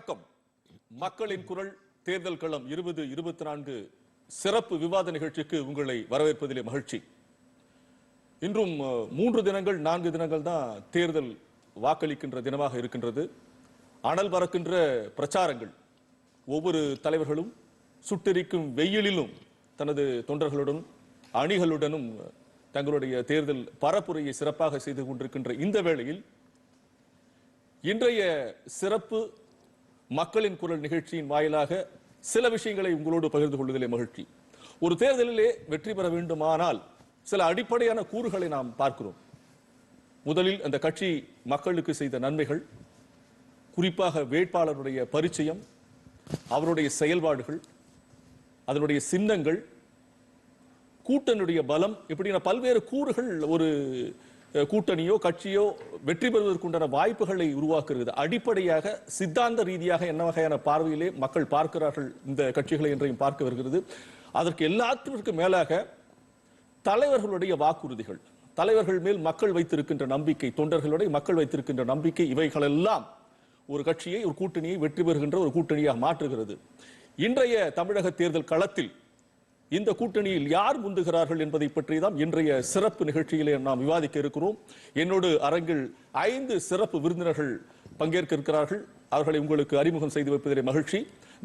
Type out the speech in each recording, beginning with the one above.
வணக்கம். மக்களின் குரல் தேர்தல் களம் இருபது இருபத்தி நான்கு சிறப்பு விவாத நிகழ்ச்சிக்கு உங்களை வரவேற்பதிலே மகிழ்ச்சி. இன்றும் மூன்று தினங்கள் நான்கு தினங்கள் தான் தேர்தல் வாக்களிக்கின்ற தினமாக இருக்கின்றது. அனல் பறக்கின்ற பிரச்சாரங்கள். ஒவ்வொரு தலைவர்களும் சுட்டெரிக்கும் வெயிலிலும் தனது தொண்டர்களுடனும் அணிகளுடனும் தங்களுடைய தேர்தல் பரப்புரையை சிறப்பாக செய்து கொண்டிருக்கின்ற இந்த வேளையில் இன்றைய சிறப்பு மக்களின் குரல் நிகழ்ச்சியின் வாயிலாக சில விஷயங்களை உங்களோடு பகிர்ந்து கொள்வதிலே மகிழ்ச்சி. ஒரு தேர்தலிலே வெற்றி பெற வேண்டுமானால் சில அடிப்படையான கூறுகளை நாம் பார்க்கிறோம். முதலில் அந்த கட்சி மக்களுக்கு செய்த நன்மைகள் குறிப்பாக வேட்பாளருடைய பரிச்சயம் அவருடைய செயல்பாடுகள் அதனுடைய சின்னங்கள் கூட்டனுடைய பலம் இப்படியான பல்வேறு கூறுகள் ஒரு கூட்டணியோ கட்சியோ வெற்றி பெறுவதற்குண்டான வாய்ப்புகளை உருவாக்குகிறது. அடிப்படையாக சித்தாந்த ரீதியாக என்ன வகையான பார்வையிலே மக்கள் பார்க்கிறார்கள் இந்த கட்சிகளை என்றையும் பார்க்க வருகிறது. அதற்கு எல்லாத்திற்கும் மேலாக தலைவர்களுடைய வாக்குறுதிகள் தலைவர்கள் மேல் மக்கள் வைத்திருக்கின்ற நம்பிக்கை தொண்டர்களுடைய மக்கள் வைத்திருக்கின்ற நம்பிக்கை இவைகளெல்லாம் ஒரு கட்சியை ஒரு கூட்டணியை வெற்றி பெறுகின்ற ஒரு கூட்டணியாக மாற்றுகிறது. இன்றைய தமிழக தேர்தல் களத்தில் இந்த கூட்டணியில் யார் முந்துகிறார்கள் என்பதை பற்றி தான் இன்றைய சிறப்பு நிகழ்ச்சியிலே நாம் விவாதிக்க இருக்கிறோம். என்னோடு அரங்கில் ஐந்து சிறப்பு விருந்தினர்கள் பங்கேற்க இருக்கிறார்கள். அவர்களை உங்களுக்கு அறிமுகம் செய்து வைப்பதிலே மகிழ்ச்சி.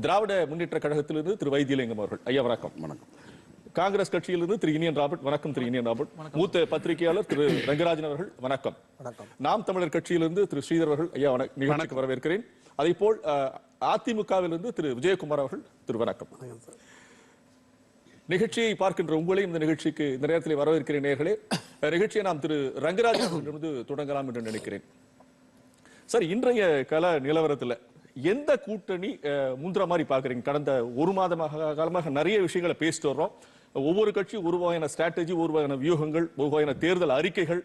திராவிட முன்னேற்ற கழகத்திலிருந்து திரு வைத்தியலிங்கம் அவர்கள். ஐயா வணக்கம். வணக்கம். காங்கிரஸ் கட்சியிலிருந்து திரு இனியன் ராபர்ட். வணக்கம் திரு இனியன் ராபர்ட். மூத்த பத்திரிகையாளர் திரு ரங்கராஜன் அவர்கள். வணக்கம். வணக்கம். நாம் தமிழர் கட்சியிலிருந்து திரு ஸ்ரீதர் அவர்கள். ஐயா வணக்கம் நிகழ்ச்சிக்கு வரவேற்கிறேன். அதே போல் அதிமுகவிலிருந்து திரு விஜயகுமார் அவர்கள். திரு வணக்கம். நிகழ்ச்சியை பார்க்கின்ற உங்களையும் இந்த நிகழ்ச்சிக்கு இந்த நேரத்தில் வரவேற்கிற நேர்களே நிகழ்ச்சியை நாம் திரு ரங்கராஜன் தொடங்கலாம் என்று நினைக்கிறேன். சார் இன்றைய கல நிலவரத்துல எந்த கூட்டணி அஹ், மாதிரி பாக்குறீங்க கடந்த ஒரு மாதமாக காலமாக நிறைய விஷயங்களை பேசிட்டு வர்றோம். ஒவ்வொரு கட்சி ஒரு வகையான ஸ்ட்ராட்டஜி ஒரு வகையான வியூகங்கள் ஒரு வகையான தேர்தல் அறிக்கைகள்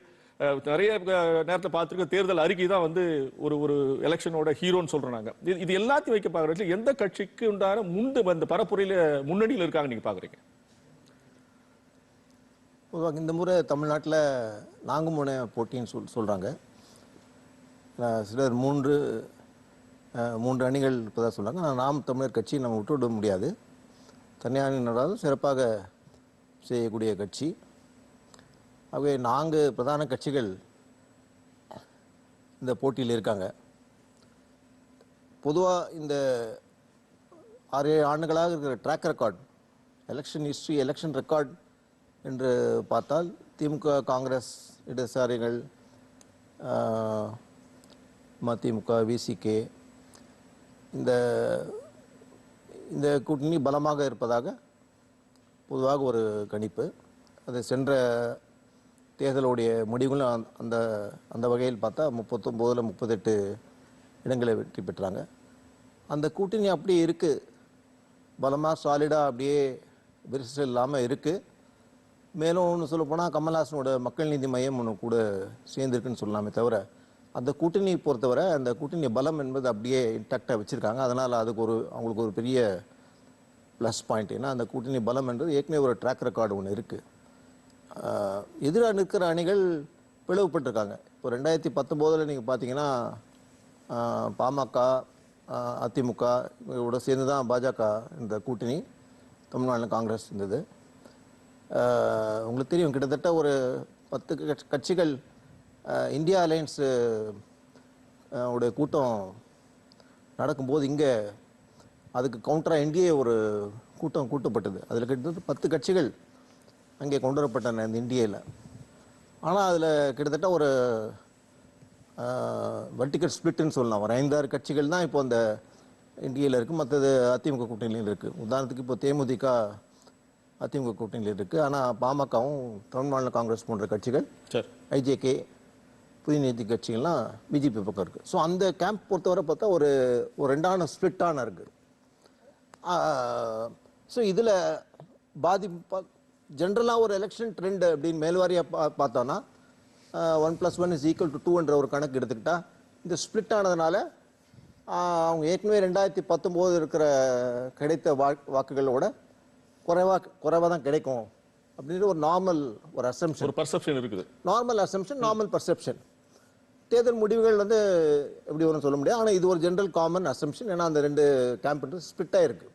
நிறைய நேரத்தில் நேரத்தை பார்த்துருக்க தேர்தல் அறிக்கை தான் வந்து ஒரு ஒரு எலெக்ஷனோட ஹீரோன்னு சொல்கிறாங்க இது இது எல்லாத்தையும் வைக்க பாக்குறதுல எந்த கட்சிக்கு உண்டான முந்து அந்த பரப்புரையில் முன்னணியில் இருக்காங்க நீங்கள் பார்க்குறீங்க? பொதுவாக இந்த முறை தமிழ்நாட்டில் நான்கு முனை போட்டின்னு சொல் சொல்கிறாங்க சிலர் மூன்று மூன்று அணிகள் இப்போதான் சொல்கிறாங்க ஆனால் நாம் தமிழர் கட்சி நம்ம விட்டு விட முடியாது. தனியார் நடாலும் சிறப்பாக செய்யக்கூடிய கட்சி. ஆகவே நான்கு பிரதான கட்சிகள் இந்த போட்டியில் இருக்காங்க. பொதுவாக இந்த ஆறு ஏழு ஆண்டுகளாக இருக்கிற track record election history election record என்று பார்த்தால் திமுக காங்கிரஸ் இடதுசாரிகள் மதிமுக விசிகே இந்த இந்த கூட்டணி பலமாக இருப்பதாக பொதுவாக ஒரு கணிப்பு. அது சென்ற தேர்தலுடைய முடிவுகளும் அந்த- அந்த அந்த வகையில் பார்த்தா முப்பத்தொம்போதில் முப்பத்தெட்டு இடங்களை வெற்றி பெற்றாங்க. அந்த கூட்டணி அப்படியே இருக்குது பலமாக சாலிடாக அப்படியே விரிசல் இல்லாமல் இருக்குது மேலும் ஒன்று சொல்ல போனால் கமல்ஹாசனோட மக்கள் நீதி மையம் ஒன்று கூட சேர்ந்துருக்குன்னு சொல்லலாமே தவிர அந்த கூட்டணியை பொறுத்தவரை அந்த கூட்டணி பலம் என்பது அப்படியே இன்டாக்டாக வச்சுருக்காங்க. அதனால் அதுக்கு ஒரு அவங்களுக்கு ஒரு பெரிய ப்ளஸ் பாயிண்ட் ஏன்னா அந்த கூட்டணி பலம் என்றது ஏற்கனவே ஒரு ட்ராக் ரெக்கார்டு ஒன்று இருக்குது எதிராக நிற்கிற அணிகள் பிளவுபட்டிருக்காங்க. இப்போ ரெண்டாயிரத்தி பத்தொம்போதில் நீங்கள் பார்த்தீங்கன்னா பாமக அதிமுக இவங்களோட சேர்ந்து தான் பாஜக இந்த கூட்டணி. தமிழ்நாட்டில் காங்கிரஸ் இருந்தது. உங்களுக்கு தெரியும் கிட்டத்தட்ட ஒரு பத்து கட்சிகள் இந்தியா அலையன்ஸு உடைய கூட்டம் நடக்கும்போது இங்கே அதுக்கு கவுண்டராக என்டிஏ ஒரு கூட்டம் கூட்டப்பட்டது. அதில் கிட்டத்தட்ட பத்து கட்சிகள் அங்கே கொண்டு வரப்பட்டன இந்த இந்தியாவில் ஆனால் அதில் கிட்டத்தட்ட ஒரு வர்டிகல் ஸ்பிளிட்னு சொல்லலாம். ஒரு ஐந்தாறு கட்சிகள் தான் இப்போ அந்த இந்தியாவில் இருக்குது மற்றது அதிமுக கூட்டணியில் இருக்குது உதாரணத்துக்கு இப்போ தேமுதிக அதிமுக கூட்டணியில் இருக்குது ஆனால் பாமகவும் தமிழ் மாநில காங்கிரஸ் போன்ற கட்சிகள் சார். ஐஜேகே புதிய நீதி கட்சிகள்லாம் பிஜேபி பக்கம் இருக்குது ஸோ அந்த கேம்ப் பொறுத்தவரை பார்த்தா ஒரு ஒரு ரெண்டான ஸ்பிளிட்டான இருக்குது ஸோ இதில் பாதிப்பு ஜென்ரலாக ஒரு எலெக்ஷன் ட்ரெண்ட் அப்படின்னு மேல்வாரியாக பா பார்த்தோன்னா one plus one is equal to டூன்ற ஒரு கணக்கு எடுத்துக்கிட்டா இந்த ஸ்ப்ளிட் ஆனதுனால அவங்க ஏற்கனவே ரெண்டாயிரத்தி பத்தொம்போது இருக்கிற கிடைத்த வாக் வாக்குகளோட குறைவாக குறைவாக தான் கிடைக்கும் அப்படின்ற ஒரு நார்மல் ஒரு அசம்ஷன் ஒரு பர்செப்ஷன் இருக்குது. நார்மல் அசம்ஷன் நார்மல் பர்செப்ஷன் தேர்தல் முடிவுகள் வந்து எப்படி வரும்னு சொல்ல முடியாது. ஆனால் இது ஒரு ஜென்ரல் காமன் அசம்ஷன் ஏன்னா அந்த ரெண்டு கேம்ப் ஸ்பிட் ஆயிருக்கு.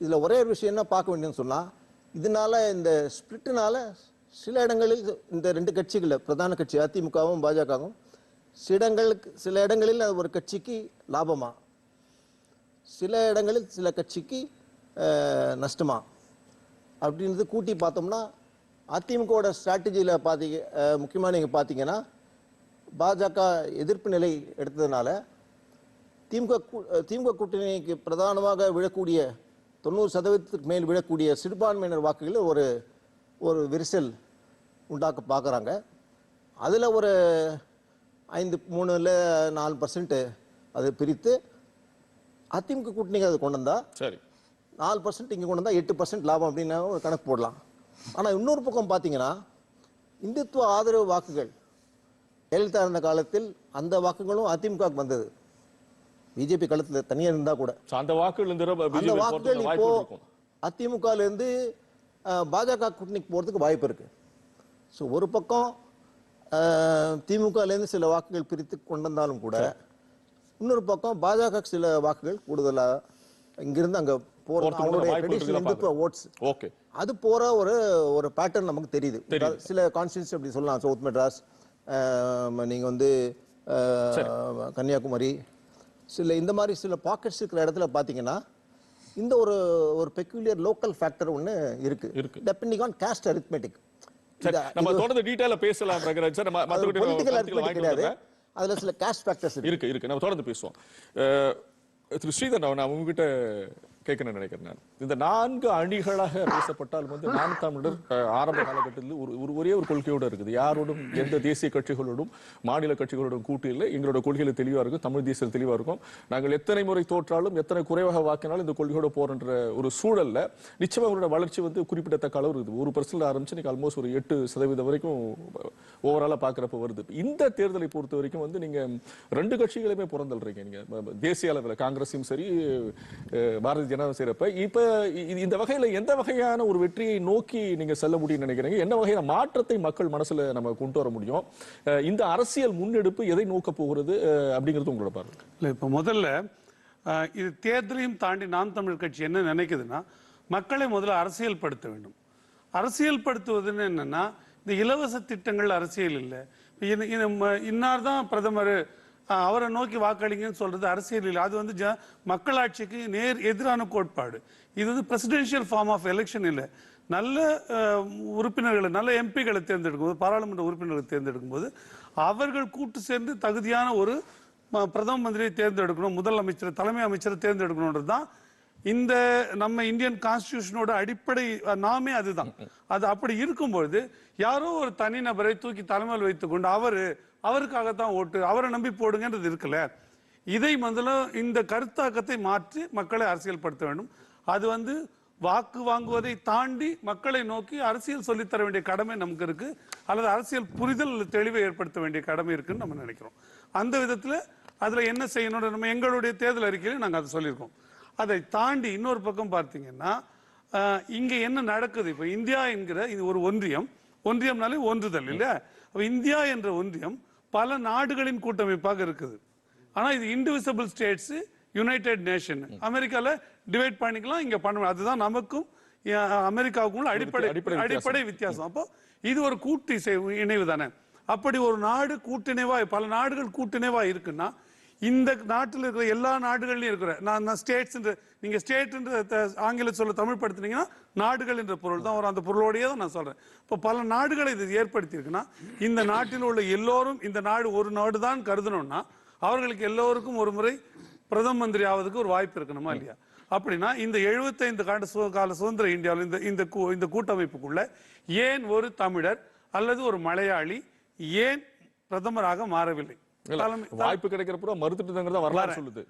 இதில் ஒரே ஒரு விஷயம் என்ன பார்க்க வேண்டியதுன்னு சொன்னால் இதனால இந்த ஸ்பிளிட்டுனால சில இடங்களில் இந்த ரெண்டு கட்சிகளில் பிரதான கட்சி அதிமுகவும் பாஜகவும் சில இடங்களுக்கு சில இடங்களில் அது ஒரு கட்சிக்கு லாபமா? சில இடங்களில் சில கட்சிக்கு நஷ்டமா? அப்படின்றது கூட்டி பார்த்தோம்னா அதிமுகவோட ஸ்ட்ராட்டஜியில் பார்த்தீங்க முக்கியமாக நீங்கள் பார்த்தீங்கன்னா பாஜக எதிர்ப்பு நிலை எடுத்ததுனால திமுக திமுக கூட்டணிக்கு பிரதானமாக விழக்கூடிய தொண்ணூறு சதவீதத்துக்கு மேல் விழக்கூடிய சிறுபான்மையினர் வாக்குகளில் ஒரு ஒரு விரிசல் உண்டாக்க பார்க்குறாங்க. அதில் ஒரு ஐந்து மூணுல நாலு பர்சன்ட் அது பிரித்து அதிமுக கூட்டணிக்கு அது கொண்டு வந்தா சரி. நாலு பர்சன்ட் இங்கே கொண்டு வந்தால் எட்டு பர்சன்ட் லாபம் அப்படின்னு ஒரு கணக்கு போடலாம். ஆனால் இன்னொரு பக்கம் பார்த்தீங்கன்னா இந்துத்துவ ஆதரவு வாக்குகள் ஜெயலலிதா இருந்த காலத்தில் அந்த வாக்குகளும் அதிமுகவுக்கு வந்தது. பிஜேபி களத்தில் தனியாக இருந்தால் கூட. அந்த வாக்குகள் அந்த வாக்குகள் இப்போ வாய்ப்பு இருக்கும் அதிமுகல இருந்து அஹ், பாஜக கூட்டணிக்கு போறதுக்கு வாய்ப்பு இருக்கு. ஸோ ஒரு பக்கம் அஹ், திமுகல இருந்து சில வாக்குகள் பிரித்து கொண்டு வந்தாலும் கூட இன்னொரு பக்கம் பாஜக சில வாக்குகள் கூடுதலா இங்கிருந்து அங்க போறதுக்கு அவங்களுடைய ட்ரெடிஷனல் இந்துத்துவ ஓட்ஸ் ஓகே அது போற ஒரு ஒரு பேட்டர்ன் நமக்கு தெரியுது. சில கான்ஸ்டியூன்சி அப்படி சொல்லலாம். சவுத் மெட்ராஸ் நீங்க வந்து கன்னியாகுமரி சில இந்த மாதிரி சில பாக்கெட்ஸ் இருக்கிற இடத்துல பாத்தீங்கன்னா இந்த ஒரு ஒரு பெக்யூலியர் லோக்கல் ஃபேக்டர் ஒன்று இருக்கு. இருக்கு. டெபெண்டிங் ஆன் காஸ்ட் அரித்மெட்டிக் நம்ம தொடர்ந்து டீடைலா பேசலாம் ரங்கராஜ் சார் நம்ம வாங்கிட்டு கிடையாது. அதுல சில காஸ்ட் ஃபேக்டர்ஸ் இருக்கு. இருக்கு நம்ம தொடர்ந்து பேசுவோம். திரு ஸ்ரீதர் நான் உங்ககிட்ட கேட்கணும்னு நினைக்கிறேன் நான். இந்த நான்கு அணிகளாக பேசப்பட்டால் வந்து நாம் தமிழர் ஆரம்ப காலகட்டத்தில் ஒரு ஒரு ஒரே ஒரு கொள்கையோட இருக்குது. யாரோடும் எந்த தேசிய கட்சிகளோடும் மாநில கட்சிகளோடும் கூட்டு இல்லை. எங்களோட கொள்கையில தெளிவாக இருக்கும் தமிழ் தேசியம் தெளிவாக இருக்கும். நாங்கள் எத்தனை முறை தோற்றாலும் எத்தனை குறைவாக வாக்கினாலும் இந்த கொள்கையோட போறன்ற ஒரு சூழல்ல நிச்சயமாக அவங்களோட வளர்ச்சி வந்து குறிப்பிடத்தக்க அளவு இருக்குது. ஒரு பர்சன்ட் ஆரம்பிச்சு இன்னைக்கு ஆல்மோஸ்ட் ஒரு எட்டு சதவீதம் வரைக்கும் ஓவராலாக பார்க்குறப்ப வருது. இந்த தேர்தலை பொறுத்த வரைக்கும் வந்து நீங்க ரெண்டு கட்சிகளுமே புறந்தல்றீங்க நீங்க தேசிய அளவில் காங்கிரஸும் சரி பாரதிய ஜனதா செய்யறப்ப இப்ப இந்த வகையில எந்த வகையான ஒரு வெற்றியை நோக்கி நீங்க செல்ல முடியும்னு நினைக்கிறீங்க? என்ன வகையான மாற்றத்தை மக்கள் மனசுல நம்ம கொண்டு வர முடியும்? இந்த அரசியல் முன்னெடுப்பு எதை நோக்க போகிறது அப்படிங்கிறது உங்களோட பாருங்க இல்லை இப்போ முதல்ல இது தேர்தலையும் தாண்டி நாம் தமிழ் கட்சி என்ன நினைக்குதுன்னா மக்களை முதல்ல அரசியல்படுத்த வேண்டும். அரசியல்படுத்துவதுன்னு என்னன்னா இந்த இலவச திட்டங்கள் அரசியல் இல்லை. இது- இன்னார் தான் பிரதமர் அவரை நோக்கி வாக்களிங்கன்னு சொல்றது அரசியல் இல்லை. அது வந்து ஜ- மக்களாட்சிக்கு நேர் எதிரான கோட்பாடு. இது வந்து பிரசிடென்ஷியல் ஃபார்ம் ஆஃப் எலெக்ஷன் இல்லை. நல்ல உறுப்பினர்களை நல்ல எம்பிகளை தேர்ந்தெடுக்கும் போது பாராளுமன்ற உறுப்பினர்களை தேர்ந்தெடுக்கும் போது அவர்கள் கூட்டு சேர்ந்து தகுதியான ஒரு பிரதம மந்திரியை தேர்ந்தெடுக்கணும் முதலமைச்சர் தலைமை அமைச்சரை தேர்ந்தெடுக்கணுன்றது தான் இந்த நம்ம இந்தியன் கான்ஸ்டிடியூஷனோட அடிப்படை நாமே அதுதான். அது அப்படி இருக்கும்பொழுது யாரோ ஒரு தனிநபரை தூக்கி தலைமையில் வைத்துக்கொண்டு அவரு அவருக்காகத்தான் ஓட்டு அவரை நம்பி போடுங்கன்றது இருக்குல்ல. இதை முதல்ல இந்த கருத்தாக்கத்தை மாற்றி மக்களை அரசியல்படுத்த வேண்டும். அது வந்து வாக்கு வாங்குவதை தாண்டி மக்களை நோக்கி அரசியல் சொல்லித்தர வேண்டிய கடமை நமக்கு இருக்கு. அல்லது அரசியல் புரிதல் தெளிவை ஏற்படுத்த வேண்டிய கடமை இருக்குன்னு நம்ம நினைக்கிறோம். அந்த விதத்துல அதுல என்ன செய்யணும் நம்ம எங்களுடைய தேர்தல் அறிக்கையில நாங்கள் அதை சொல்லியிருக்கோம். அதை தாண்டி இன்னொரு பக்கம் பார்த்தீங்கன்னா இங்கே இங்க என்ன நடக்குது? இப்போ இந்தியா என்கிற இது ஒரு ஒன்றியம். ஒன்றியம்னாலே ஒன்றுதல் இல்ல இந்தியா என்ற ஒன்றியம் பல நாடுகளின் கூட்டமைப்பாக இருக்குது. ஆனா இது இன்டிவிசிபிள் ஸ்டேட்ஸ் யுனைடெட் நேஷன் அமெரிக்கால டிவைட் பண்ணிக்கலாம் இங்க பண்ண அதுதான் நமக்கும் அமெரிக்காவுக்கும் அடிப்படை அடிப்படை வித்தியாசம். அப்போ இது ஒரு கூட்டு இசை இணைவு தானே. அப்படி ஒரு நாடு கூட்டிணைவா பல நாடுகள் கூட்டிணைவா இருக்குன்னா இந்த நாட்டில் இருக்கிற எல்லா நாடுகள்லையும் இருக்கிற நான் நான் ஸ்டேட்ஸ் நீங்க ஸ்டேட் ஆங்கில சொல்ல தமிழ் படுத்துனீங்கன்னா நாடுகள் என்ற பொருள் தான் வரும். அந்த பொருளோடையே தான் நான் சொல்றேன். இப்போ பல நாடுகளை இது ஏற்படுத்தி இருக்குன்னா இந்த நாட்டில் உள்ள எல்லோரும் இந்த நாடு ஒரு நாடு தான் கருதணும்னா அவர்களுக்கு எல்லோருக்கும் ஒரு முறை பிரதம மந்திரி ஆவதுக்கு ஒரு வாய்ப்பு இருக்கணுமா இல்லையா? அப்படின்னா இந்த எழுபத்தைந்து காண்ட சு- கால சுதந்திர இந்தியாவில் இந்த இந்த கூ- இந்த கூட்டமைப்புக்குள்ள ஏன் ஒரு தமிழர் அல்லது ஒரு மலையாளி ஏன் பிரதமராக மாறவில்லை? வாய்ப்பு கிடைக்கிறப்ப மறுத்துட்டுங்கிறத வரலாறு சொல்லுது.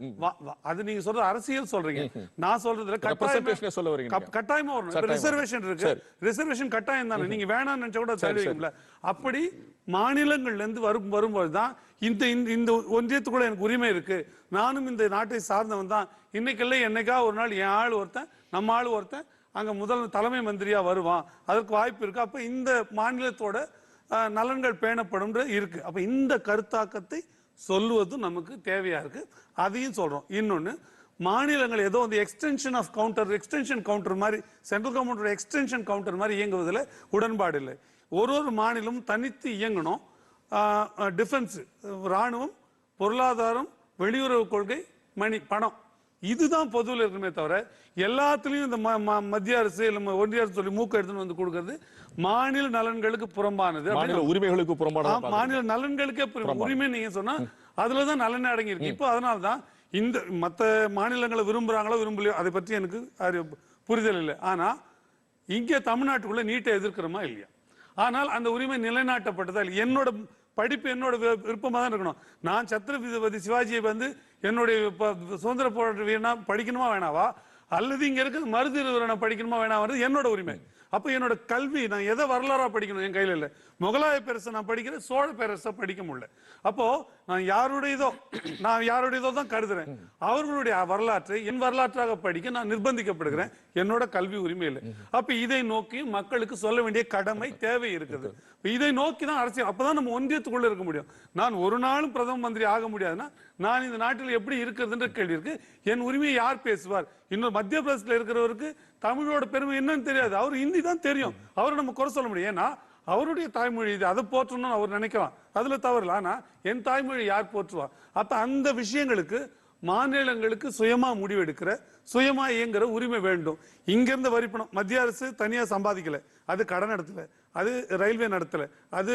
அது நீங்க சொல்றது அரசியல் சொல்றீங்க. நான் சொல்றதுல Representation-ஏ சொல்ல வரீங்க கட்டாயமா. கட்டாயமா வரணும். கட்டாயமா. ரிசர்வேஷன் இருக்கு. சரி. ரிசர்வேஷன் கட்டாயம் தானே. நீங்க வேணாம்னு நினைச்சா கூட சரி, தருவீங்களா அப்படி மாநிலங்கள்ல இருந்து வரும் வரும்போது தான் இந்த இந்த- இந்த ஒன்றியத்துக்குள்ள எனக்கு உரிமை இருக்கு. நானும் இந்த நாட்டை சார்ந்தவன் தான். இன்னைக்கல்ல என்னைக்கா ஒரு நாள் என் ஆள் ஒருத்தன் நம்ம ஆள் ஒருத்தன் அங்க முதல் தலைமை மந்திரியா வருவான். அதற்கு வாய்ப்பு இருக்கு. அப்ப இந்த மாநிலத்தோட நலன்கள் பேணப்படும் இருக்கு. அப்ப இந்த கருத்தாக்கத்தை சொல்லுவதும் நமக்கு தேவையா இருக்கு. அதையும் சொல்றோம். இன்னொன்னு மாநிலங்கள் ஏதோ வந்து extension of counter extension counter மாதிரி சென்ட்ரல் கவர்மெண்டோட எக்ஸ்டென்ஷன் கவுண்டர் மாதிரி இயங்குவதில் உடன்பாடு இல்லை. ஒரு ஒரு மாநிலமும் தனித்து இயங்கணும். டிஃபென்ஸ் ராணுவம் பொருளாதாரம் வெளியுறவு கொள்கை மணி பணம். இதுதான் பொதுவில் இருக்குமே தவிர எல்லாத்துலயும் இந்த மத்திய அரசு இல்ல ஒன்றிய அரசு சொல்லி மூக்க எடுத்துன்னு வந்து கொடுக்கறது மாநில நலன்களுக்கு புறம்பானது மாநில உரிமைகளுக்கு புறம்பான மாநில நலன்களுக்கே. உரிமை நீங்க சொன்னா அதுலதான் நலன் அடங்கி இருக்கு இப்போ அதனால தான் இந்த மத்த மாநிலங்களை விரும்புறாங்களோ விரும்பலையோ அதை பற்றி எனக்கு புரிதல் இல்லை. ஆனா இங்க தமிழ்நாட்டுக்குள்ள நீட்டை எதிர்க்கிறோமா இல்லையா? ஆனால் அந்த உரிமை நிலைநாட்டப்பட்டதா இல்லை என்னோட படிப்பு என்னோட விருப்பமாக தான் இருக்கணும். நான் சத்ரபதி சிவாஜியை வந்து என்னுடைய ப- சுதந்திர போராட்ட வீரனா படிக்கணுமா வேணாவா? அல்லது இங்க இருக்கிற மருதுவரனை படிக்கணுமா வேணாவது என்னோட உரிமை. அப்ப என்னோட கல்வி நான் எதை வரலாறா படிக்கணும்? என் கையில இல்ல. முகலாய பேரரசை நான் படிக்கிறேன் சோழ பேரரசை படிக்க முடியல. அப்போ நான் யாருடையதோ நான் யாருடையதோ தான் கருதுறேன். அவர்களுடைய வரலாற்றை என் வரலாற்றாக படிக்க நான் நிர்பந்திக்கப்படுகிறேன். என்னோட கல்வி உரிமை இல்லை. அப்ப இதை நோக்கி மக்களுக்கு சொல்ல வேண்டிய கடமை தேவை இருக்குது. இதை நோக்கி தான் அரசியல் அப்பதான் நம்ம ஒன்றியத்துக்குள்ள இருக்க முடியும். நான் ஒரு நாளும் பிரதம மந்திரி ஆக முடியாதுன்னா நான் இந்த நாட்டில் எப்படி இருக்கிறதுன்ற கேள்வி இருக்கு. என் உரிமையை யார் பேசுவார்? இன்னும் மத்திய பிரதேசத்துல இருக்கிறவருக்கு தமிழோட பெருமை என்னன்னு தெரியாது. அவர் ஹிந்தி தான் தெரியும். அவரை நம்ம குறை சொல்ல முடியும். ஏன்னா அவருடைய தாய்மொழி இது அதை போற்றணும்னு அவர் நினைக்கலாம். அதுல தவறு இல்லை. ஆனா என் தாய்மொழி யார் போற்றுவா? அப்ப அந்த விஷயங்களுக்கு மாநிலங்களுக்கு சுயமா முடிவெடுக்கிற சுயமா இயங்குற உரிமை வேண்டும். இங்க இருந்த வரி பணம் மத்திய அரசு தனியா சம்பாதிக்கல. அது கடன் நடத்தல. அது ரயில்வே நடத்தல. அது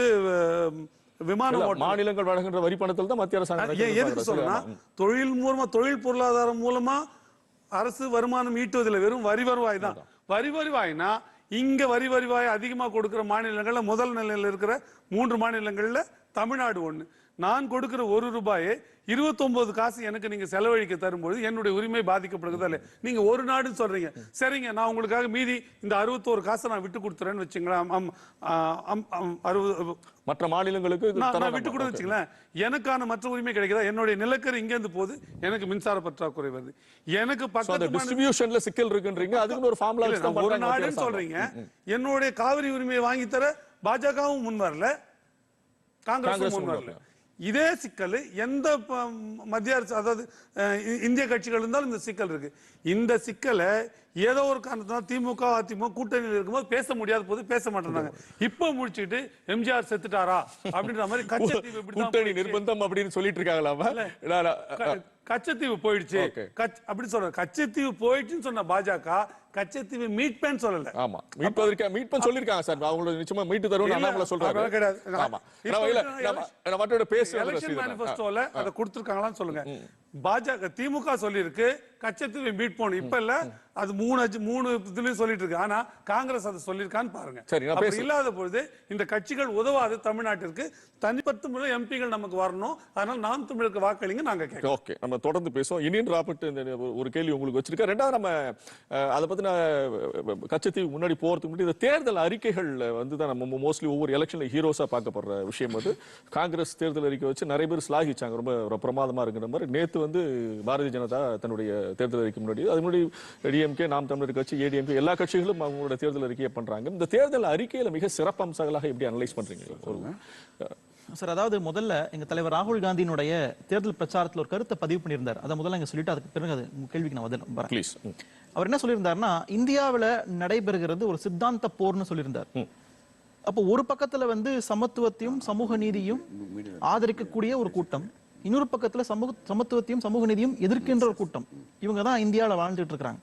விமான மாநிலங்கள் வழங்குகின்ற வரி பணத்தில் தான் மத்திய அரசாங்கம் ஏன் எதுக்கு. சொல்றேன்னா தொழில் மூலமா தொழில் பொருளாதாரம் மூலமா அரசு வருமானம் ஈட்டுவதில்லை. வெறும் வரி வருவாய் தான். வரி வருவாய்னா இங்க வரி வரிவாய் அதிகமா கொடுக்கிற மாநிலங்களில் முதல் நிலையில இருக்கிற மூன்று மாநிலங்களில் தமிழ்நாடு ஒண்ணு. நான் கொடுக்கிற ஒரு ரூபாயை 29 காசு எனக்கு நீங்க செலவழிக்க தரும்போது என்னுடைய உரிமை பாதிக்கப்படுகிறதா இல்லையா நீங்க ஒரு நாடுன்னு சொல்றீங்க. சரிங்க நான் உங்களுக்காக மீதி இந்த அறுபத்தோரு காசை நான் விட்டு கொடுத்துறேன்னு வச்சுங்களேன். அறுபது மற்ற மாநிலங்களுக்கு நான் விட்டு வேண்டாம். கூட வச்சுங்களேன். எனக்கான மற்ற உரிமை கிடைக்குதா? என்னுடைய நிலக்கரி இங்க இருந்து போகுது எனக்கு மின்சார பற்றாக்குறை வருது. எனக்கு டிஸ்ட்ரிபியூஷன்ல சிக்கல் இருக்குன்றீங்க. அதுக்குன்னு ஒரு ஃபார்முலா இல்ல, ஒரு நாடுன்னு. சொல்றீங்க. என்னுடைய காவிரி உரிமையை வாங்கி தர பாஜகவும் முன் வரல. காங்கிரஸ் முன் முன் வரல இதே சிக்கல் எந்த மத்திய அரசு அதாவது இந்திய கட்சிகள் இருந்தாலும் இந்த சிக்கல் இருக்கு. இந்த சிக்கலை ஏதோ ஒரு காரணத்தினால திமுக அதிமுக கூட்டணியில் இருக்கும்போது பேச முடியாத போது பேச மாட்டேறாங்க இப்ப முடிச்சிட்டு எம்ஜிஆர் செத்துட்டாரா அப்படின்ற மாதிரி கூட்டணி. நிர்பந்தம் அப்படின்னு சொல்லிட்டு இருக்காங்களா கச்சத்தீவு போயிடுச்சு. அப்படி சொல்ற கச்சத்தீவு போயிடுச்சுன்னு சொன்ன பாஜக கச்சத்தீவு மீட்பேன்னு சொல்லல. ஆமா. மீட்பதற்கு மீட்பு சொல்லிருக்காங்க சார். அவங்களோட நிச்சயமா மீட்டு தருவோம் அண்ணாமலை அதெல்லாம் கிடையாது. ஆமா. நம்ம மற்றோட ஸ்ரீதரன். மேனிஃபெஸ்டோல அதை கொடுத்திருக்காங்களான்னு சொல்லுங்க. பாஜக திமுக சொல்லியிருக்கு. கச்சத்தீவை மீட் போகணும். இப்ப இல்ல. அது மூணு மூணு இதுலயும் சொல்லிட்டு இருக்கு. ஆனா காங்கிரஸ் அதை சொல்லியிருக்கான்னு பாருங்க. அப்படி இல்லாத பொழுது இந்த கட்சிகள் உதவாது தமிழ்நாட்டிற்கு. தனிப்பட்ட முறை எம்பிகள் நமக்கு வரணும். அதனால நாம் தமிழுக்கு வாக்களிங்க நாங்க கேட்கிறோம். ஓகே. நம்ம தொடர்ந்து பேசுவோம். இனியன் ராபர்ட் இந்த ஒரு- கேள்வி உங்களுக்கு வச்சிருக்கேன். ரெண்டாவது நம்ம அதை பத்தின கச்சத்தீவு முன்னாடி போறதுக்கு முன்னாடி இந்த தேர்தல் அறிக்கைகள் வந்து தான் நம்ம மோஸ்ட்லி ஒவ்வொரு எலெக்ஷன்ல ஹீரோஸா பார்க்கப்படுற விஷயம் அது. காங்கிரஸ் தேர்தல் அறிக்கை வச்சு நிறைய பேர் ஸ்லாகிச்சாங்க ரொம்ப பிரமாதமா இருக்குன்ற மாதிரி. நேத்து வந்து பாரதிய ஜனதா தன்னுடைய தேர்தல் அறிக்கை முன்னாடி அது முன்னாடி டிஎம்கே நாம் தமிழர் கட்சி ஏடிஎம்கே எல்லா கட்சிகளும் அவங்களோட தேர்தல் அறிக்கையை பண்றாங்க. இந்த தேர்தல் அறிக்கையில மிக சிறப்பம்சங்களாக எப்படி அனலைஸ் பண்றீங்க? சார் அதாவது முதல்ல எங்க தலைவர் ராகுல் காந்தியினுடைய தேர்தல் பிரச்சாரத்துல ஒரு கருத்தை பதிவு பண்ணியிருந்தார். அதை முதல்ல இங்க சொல்லிட்டு அதுக்கு பிறகு அது கேள்விக்கு நான் பதில் ப்ளீஸ் அவர் என்ன சொல்லியிருந்தாருன்னா இந்தியாவுல நடைபெறுகிறது ஒரு சித்தாந்த போர்னு சொல்லியிருந்தார். அப்போ ஒரு பக்கத்துல வந்து சமத்துவத்தையும் சமூக நீதியும் ஆதரிக்கக்கூடிய ஒரு கூட்டம் இன்னொரு பக்கத்துல சமூக சமத்துவத்தையும் சமூக நீதியும் எதிர்க்கின்ற ஒரு கூட்டம். இவங்க தான் இந்தியாவில் வாழ்ந்துட்டு இருக்கிறாங்க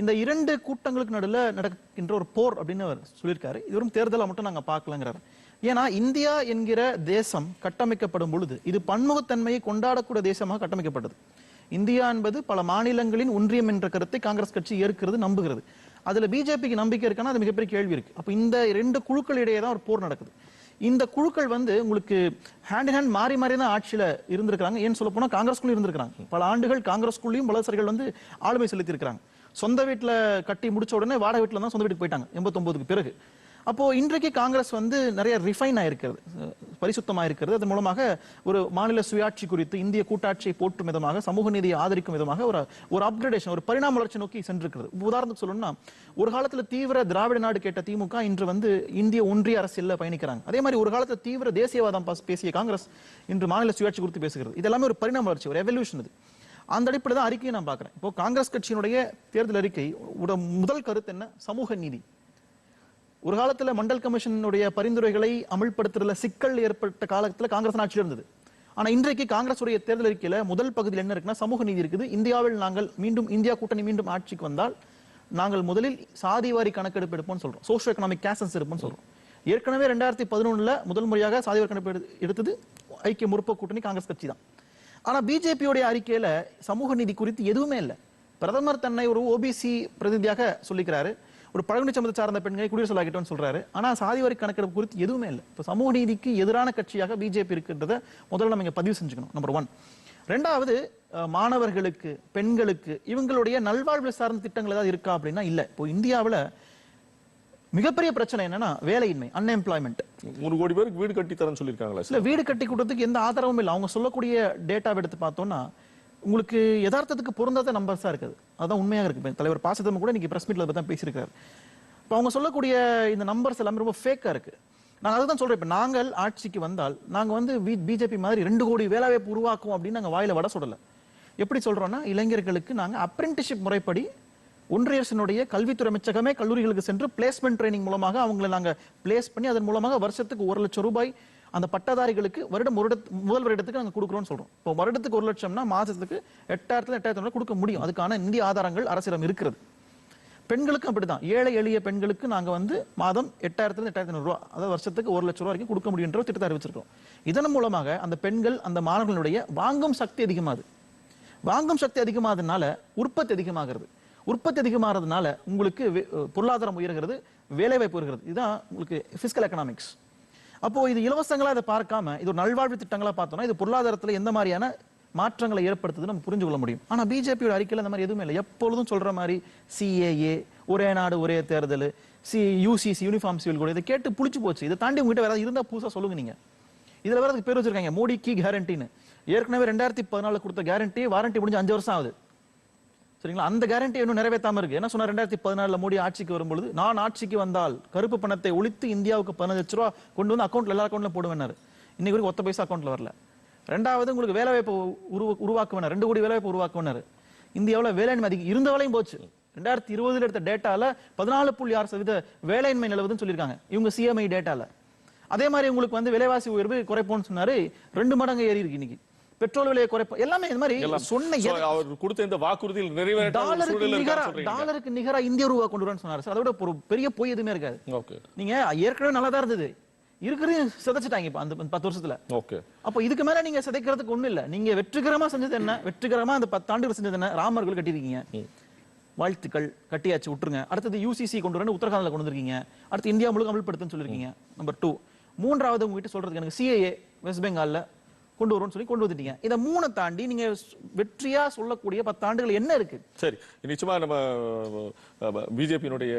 இந்த இரண்டு கூட்டங்களுக்கு நடுவில் நடக்கின்ற ஒரு போர் அப்படின்னு அவர் சொல்லியிருக்காரு. இது வெறும் தேர்தலை மட்டும் நாங்கள் பார்க்கலங்கிறார். ஏன்னா இந்தியா என்கிற தேசம் கட்டமைக்கப்படும் பொழுது இது பன்முகத்தன்மையை கொண்டாடக்கூடிய தேசமாக கட்டமைக்கப்பட்டது. இந்தியா என்பது பல மாநிலங்களின் ஒன்றியம் என்ற கருத்தை காங்கிரஸ் கட்சி ஏற்கிறது நம்புகிறது. அதுல பிஜேபிக்கு நம்பிக்கை இருக்கான்னா அது மிகப்பெரிய கேள்வி இருக்கு. அப்ப இந்த ரெண்டு குழுக்கள் இடையே தான் ஒரு போர் நடக்குது. இந்த குழுக்கள் வந்து உங்களுக்கு ஹேண்ட் ஹேண்ட் மாறி மாறி தான் ஆட்சியில இருந்திருக்கிறாங்க. ஏன்னு சொல்ல போனால் காங்கிரஸ்குள்ளயும் இருந்திருக்காங்க பல ஆண்டுகள் காங்கிரஸ்குள்ளேயும் வலதுசாரிகள் வந்து ஆளுமை செலுத்தி இருக்காங்க சொந்த வீட்டில் கட்டி முடிச்ச உடனே வாடகை வீட்டில் தான் சொந்த வீட்டுக்கு போயிட்டாங்க. எண்பத்தொம்போதுக்கு பிறகு. அப்போ இன்றைக்கு காங்கிரஸ் வந்து நிறைய ரிஃபைன் ஆயிருக்கிறது பரிசுத்தமாக இருக்கிறது அதன் மூலமாக ஒரு மாநில சுயாட்சி குறித்து இந்திய கூட்டாட்சியை போற்றும் விதமாக சமூக நீதியை ஆதரிக்கும் விதமாக ஒரு ஒரு அப்கிரேடேஷன் ஒரு பரிணாம வளர்ச்சி நோக்கி சென்றிருக்கிறது. உதாரணத்துக்கு சொல்லணும்னா ஒரு காலத்தில் தீவிர திராவிட நாடு கேட்ட திமுக இன்று வந்து இந்திய ஒன்றிய அரசியலில் பயணிக்கிறாங்க. அதே மாதிரி ஒரு காலத்தில் தீவிர தேசியவாதம் பேசிய காங்கிரஸ் இன்று மாநில சுயாட்சி குறித்து பேசுகிறது. இது எல்லாமே ஒரு பரிணாம வளர்ச்சி ஒரு ரெவல்யூஷன் இது அந்த அடிப்படையில் தான் அறிக்கையை நான் பார்க்குறேன். இப்போ காங்கிரஸ் கட்சியினுடைய தேர்தல் அறிக்கை முதல் கருத்து என்ன? சமூக நீதி. ஒரு காலத்துல மண்டல் கமிஷனுடைய பரிந்துரைகளை அமல்படுத்துறதுல சிக்கல் ஏற்பட்ட காலத்துல காங்கிரஸ் ஆட்சியில் இருந்தது. ஆனா இன்றைக்கு காங்கிரஸ் உடைய தேர்தல் அறிக்கையில முதல் பகுதியில் என்ன இருக்குன்னா சமூக நீதி இருக்குது. இந்தியாவில் நாங்கள் மீண்டும் இந்தியா கூட்டணி மீண்டும் ஆட்சிக்கு வந்தால் நாங்கள் முதலில் சாதிவாரி கணக்கெடுப்பு எடுப்போம்னு சொல்றோம். சோஷியோ எக்கனாமிக் கேசன்ஸ் எடுப்போம்னு சொல்றோம். ஏற்கனவே ரெண்டாயிரத்தி பதினொன்னுல முதல் முறையாக சாதிவாரி கணக்கெடுப்பு எடுத்தது ஐக்கிய முற்போக்கு கூட்டணி காங்கிரஸ் கட்சி தான் ஆனா பிஜேபியோடைய அறிக்கையில சமூக நீதி குறித்து எதுவுமே இல்லை. பிரதமர் தன்னை ஒரு ஓபிசி பிரதிநிதியாக சொல்லிக்கிறாரு. ஒரு பழங்குடி சமூகத்தை சார்ந்த பெண்களை குடியரசு ஆகிட்டோம்னு சொல்றாரு. ஆனா சாதிவாரி கணக்கெடுப்பு குறித்து எதுவுமே இல்லை. இப்போ சமூக நீதிக்கு எதிரான கட்சியாக பிஜேபி இருக்கின்றத முதல்ல நம்ம இங்க பதிவு செஞ்சுக்கணும் நம்பர் ஒன் ரெண்டாவது மாணவர்களுக்கு பெண்களுக்கு இவங்களுடைய நல்வாழ்வு சார்ந்த திட்டங்கள் ஏதாவது இருக்கா அப்படின்னா இல்ல. இப்போ இந்தியாவுல மிகப்பெரிய பிரச்சனை என்னன்னா வேலையின்மை அன்எம்ப்ளாய்மெண்ட் மூணு கோடி பேருக்கு வீடு கட்டி தரேன்னு சொல்லியிருக்காங்களா இல்ல வீடு கட்டி கொடுத்ததுக்கு எந்த ஆதரவும் இல்லை. அவங்க சொல்லக்கூடிய டேட்டாவை எடுத்து பார்த்தோம்னா உங்களுக்கு யதார்த்தத்துக்கு பொருந்தாத நம்பர்ஸாக இருக்குது. அதான் உண்மையாக இருக்கு. தலைவர் பாசத்தம் கூட இன்னைக்கு பிரஸ் மீட்டில் தான் பேசியிருக்காரு. இப்போ அவங்க சொல்லக்கூடிய இந்த நம்பர்ஸ் எல்லாமே ரொம்ப ஃபேக்காக இருக்கு. நான் அதுதான் சொல்கிறேன் இப்போ நாங்கள் ஆட்சிக்கு வந்தால் நாங்கள் வந்து பிஜேபி மாதிரி ரெண்டு கோடி வேலைவாய்ப்பு உருவாக்குவோம் அப்படின்னு நாங்கள் வாயில வட சொல்லலை எப்படி சொல்கிறோன்னா இளைஞர்களுக்கு நாங்கள் அப்ரென்டிஷிப் முறைப்படி ஒன்றிய அரசினுடைய கல்வித்துறை அமைச்சகமே கல்லூரிகளுக்கு சென்று பிளேஸ்மெண்ட் ட்ரைனிங் மூலமாக அவங்களை நாங்கள் பிளேஸ் பண்ணி அதன் மூலமாக வருஷத்துக்கு ஒரு லட்சம் ரூபாய் அந்த பட்டதாரிகளுக்கு வருடம் ஒரு முதல் வருடத்துக்கு நாங்கள் கொடுக்குறோம்னு சொல்றோம். இப்போ வருடத்துக்கு ஒரு லட்சம்னா மாசத்துக்கு எட்டாயிரத்துல எட்டாயிரத்தி கொடுக்க முடியும். அதுக்கான இந்திய ஆதாரங்கள் அரசிடம் இருக்கிறது. பெண்களுக்கும் அப்படிதான் ஏழை எளிய பெண்களுக்கு நாங்கள் வந்து மாதம் எட்டாயிரத்துல எட்டாயிரத்தி ரூபா அதாவது வருஷத்துக்கு ஒரு லட்சம் ரூபா வரைக்கும் கொடுக்க முடியுன்ற ஒரு திட்டத்தை அறிவிச்சிருக்கோம். இதன் மூலமாக அந்த பெண்கள் அந்த மாணவர்களுடைய வாங்கும் சக்தி அதிகமாகுது. வாங்கும் சக்தி அதிகமாகிறதுனால உற்பத்தி அதிகமாகிறது. உற்பத்தி அதிகமாகிறதுனால உங்களுக்கு பொருளாதாரம் உயர்கிறது வேலைவாய்ப்பு உயர்கிறது. இதுதான் உங்களுக்கு பிசிக்கல் எக்கனாமிக்ஸ் அப்போ இது இலவசங்களா இதை பார்க்காம இது ஒரு நல்வாழ்வு திட்டங்களா பார்த்தோம்னா இது பொருளாதாரத்துல எந்த மாதிரியான மாற்றங்களை ஏற்படுத்துது நம்ம புரிஞ்சு கொள்ள முடியும். ஆனா பிஜேபியோட அறிக்கையில் அந்த மாதிரி எதுவுமே இல்லை. எப்பொழுதும் சொல்ற மாதிரி சிஏஏ ஒரே நாடு ஒரே தேர்தல் சி யூசிசி யூனிஃபார்ம் சிவில் கூட இதை கேட்டு புளிச்சு போச்சு. இதை தாண்டி உங்ககிட்ட வேற இருந்தா புதுசா சொல்லுங்க நீங்க. இதுல வேற அதுக்கு பேர் வச்சிருக்காங்க மோடி கி கேரண்டின்னு ஏற்கனவே ரெண்டாயிரத்தி பதினாலு கொடுத்த கேரண்டி வாரண்டி முடிஞ்சு அஞ்சு வருஷம் ஆகுது. சரிங்களா? அந்த கேரண்டி இன்னும் நிறைவேற்றாம இருக்கு. என்ன சொன்னா ரெண்டாயிரத்தி பதினாலுல மோடி ஆட்சிக்கு வரும்பொழுது நான் ஆட்சிக்கு வந்தால் கருப்பு பணத்தை ஒழித்து இந்தியாவுக்கு பதினஞ்சு லட்ச ரூபா கொண்டு வந்து அக்கௌண்ட்ல எல்லா அக்கௌண்ட்ல போடுவேனாரு இன்னைக்கு வரைக்கும் ஒத்த பைசா அக்கௌண்ட்ல வரல. ரெண்டாவது உங்களுக்கு வேலைவாய்ப்பு உருவா உருவாக்குவனர் ரெண்டு கோடி வேலைவாய்ப்பு உருவாக்குவனர் இந்தியாவில் வேலையின்மை அதிகம் இருந்த வேலையும் போச்சு. ரெண்டாயிரத்தி இருபதுல எடுத்த டேட்டால பதினாலு புள்ளி ஆறு சதவீத வேலையின்மை நிலவுதுன்னு சொல்லியிருக்காங்க. இவங்க சிஎம்ஐ டேட்டால அதே மாதிரி உங்களுக்கு வந்து விலைவாசி உயர்வு குறைப்போம்னு சொன்னாரு. ரெண்டு மடங்கு ஏறி இருக்கு இன்னைக்கு. பெட்ரோல் விலையை குறைப்போம் எல்லாமே இந்த மாதிரி. சொன்ன அவர் கொடுத்த இந்த வாக்குறுதியில் நிறைவேற்ற டாலருக்கு நிகரா டாலருக்கு நிகரா இந்திய ரூபா கொண்டு வரேன்னு சொன்னாரு. சார் அதோட ஒரு பெரிய பொய் எதுவுமே இருக்காது. நீங்க ஏற்கனவே நல்லா தான் இருந்தது. இருக்கிறதையும் சிதைச்சிட்டாங்க இப்ப அந்த பத்து வருஷத்துல. ஓகே. அப்போ இதுக்கு மேல நீங்க சிதைக்கிறதுக்கு ஒண்ணும் இல்ல. நீங்க வெற்றிகரமா செஞ்சது என்ன? வெற்றிகரமா அந்த பத்தாண்டுகள் செஞ்சது என்ன? ராமர்கள் கட்டியிருக்கீங்க. வாழ்த்துக்கள். கட்டியாச்சு விட்டுருங்க. அடுத்தது யூசிசி கொண்டு வரணும் உத்தரகாண்ட்ல கொண்டு வந்திருக்கீங்க. அடுத்து இந்தியா முழுக்க அமல்படுத்துன்னு சொல்லிருக்கீங்க நம்பர் டூ மூன்றாவது உங்ககிட்ட சொல்றதுக்கு எனக்கு சிஏஏ வெஸ்ட் பெங்கால்ல கொண்டு வரும்னு சொல்லி கொண்டு வந்துட்டீங்க. இதை மூணை தாண்டி நீங்க வெற்றியா சொல்லக்கூடிய பத்தாண்டுகள் என்ன இருக்கு? சரி நிச்சயமா நம்ம பிஜேபியினுடைய